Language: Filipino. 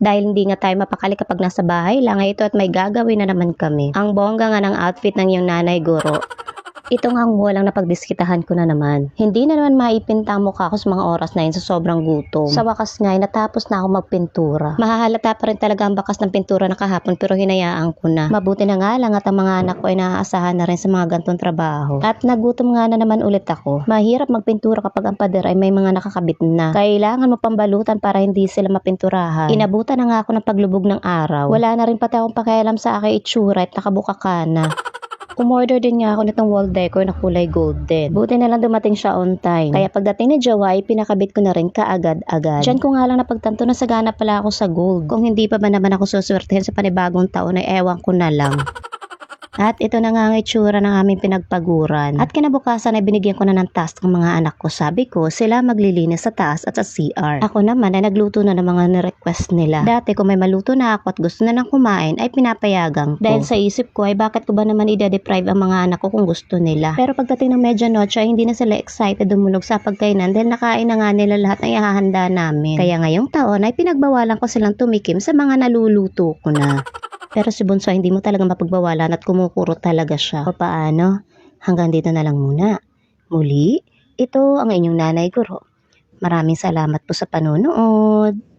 Dahil hindi nga tayo mapakali kapag nasa bahay lang ito at may gagawin na naman kami. Ang bongga nga ng outfit ng iyong nanay guro. Ito nga ang walang napagdiskitahan ko na naman. Hindi na naman maipinta ang mukha ko sa mga oras na yun sa sobrang gutom. Sa wakas nga ay natapos na ako magpintura. Mahahalata pa rin talaga ang bakas ng pintura na kahapon pero hinayaan ko na. Mabuti na nga lang at ang mga anak ko ay naaasahan na rin sa mga gantong trabaho. At nagutom nga na naman ulit ako. Mahirap magpintura kapag ang pader ay may mga nakakabit na. Kailangan mo pambalutan para hindi sila mapinturahan. Inabutan na nga ako ng paglubog ng araw. Wala na rin pati akong pakialam sa aking itsura at nakabuka ka na. Umorder din nga ako nitong wall decor na kulay golden. Buti na lang dumating siya on time. Kaya pagdating ni Jowa ay pinakabit ko na rin kaagad-agad. Diyan ko nga lang napagtanto na sagana pala ako sa gold. Kung hindi pa ba naman ako suswertehin sa panibagong taon ay ewan ko na lang. At ito na nga ang itsura ng aming pinagpaguran. At kinabukasan ay binigyan ko na ng task ng mga anak ko. Sabi ko, sila maglilinis sa taas at sa CR. Ako naman ay nagluto na ng mga nirequest nila. Dati kung may maluto na ako at gusto na ng kumain ay pinapayagang ko. Dahil sa isip ko ay bakit ko ba naman ide-deprive ang mga anak ko kung gusto nila. Pero pagdating ng medianoche ay hindi na sila excited dumulog sa pagkainan dahil nakain na nga nila lahat ng ihahanda namin. Kaya ngayong taon ay pinagbawalan ko silang tumikim sa mga naluluto ko na. Pero si Bunso hindi mo talaga mapagbawalan at kumukuro talaga siya. O paano? Hanggang dito na lang muna. Muli, ito ang inyong nanay guro. Maraming salamat po sa panonood.